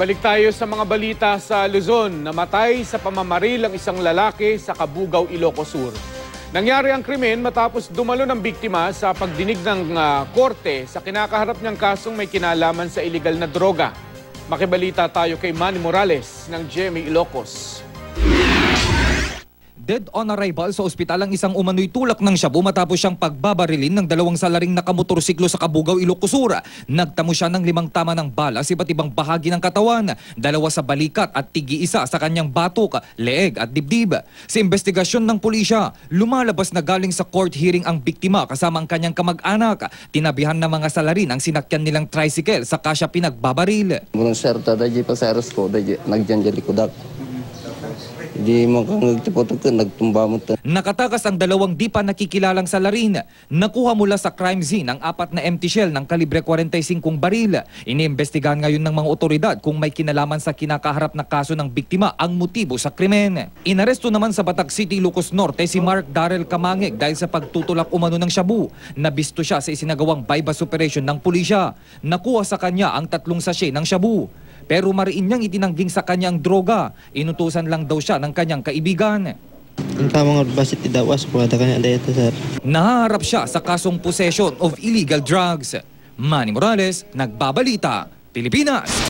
Balik tayo sa mga balita sa Luzon. Namatay sa pamamaril ang isang lalaki sa Kabugaw, Ilocos Sur. Nangyari ang krimen matapos dumalo ng biktima sa pagdinig ng ah, korte sa kinakaharap niyang kasong may kinalaman sa iligal na droga. Makibalita tayo kay Manny Morales ng GMA Ilocos. Dead on arrival sa ospital ang isang umano'y tulak ng shabu matapos siyang pagbabarilin ng dalawang salaring nakamotorsiklo sa Kabugaw, Ilocos Sur. Nagtamo siya ng limang tama ng bala sa iba't ibang bahagi ng katawan, dalawa sa balikat at tigi isa sa kanyang batok, leeg at dibdib. Sa investigasyon ng pulisya, lumalabas na galing sa court hearing ang biktima kasama ang kanyang kamag-anak. Tinabihan ng mga salarin ang sinakyan nilang tricycle sa kasya pinagbabaril. Munang serta dahi pa sa aras ko, dahi nagjanjali ko dak. Di mo kang nagtipotok nagtumba mo ta. Nakatakas ang dalawang di pa nakikilalang salarin. Nakuha mula sa crime scene ang apat na empty shell ng kalibre 45 baril. Iniimbestigahan ngayon ng mga otoridad kung may kinalaman sa kinakaharap na kaso ng biktima ang motibo sa krimen. Inaresto naman sa Batak City, Lucos Norte si Mark Darrell Kamangeg dahil sa pagtutulak umano ng shabu. Nabisto siya sa isinagawang bypass operation ng pulisya. Nakuha sa kanya ang tatlong sachet ng shabu. Pero mariin niyang itinangging sa kanyang droga. Inutusan lang daw siya ng kanyang kaibigan. Ang tamang basit idawas po ada kanya dayto sir. Naharap siya sa kasong possession of illegal drugs. Manny Morales, Nagbabalita, Pilipinas.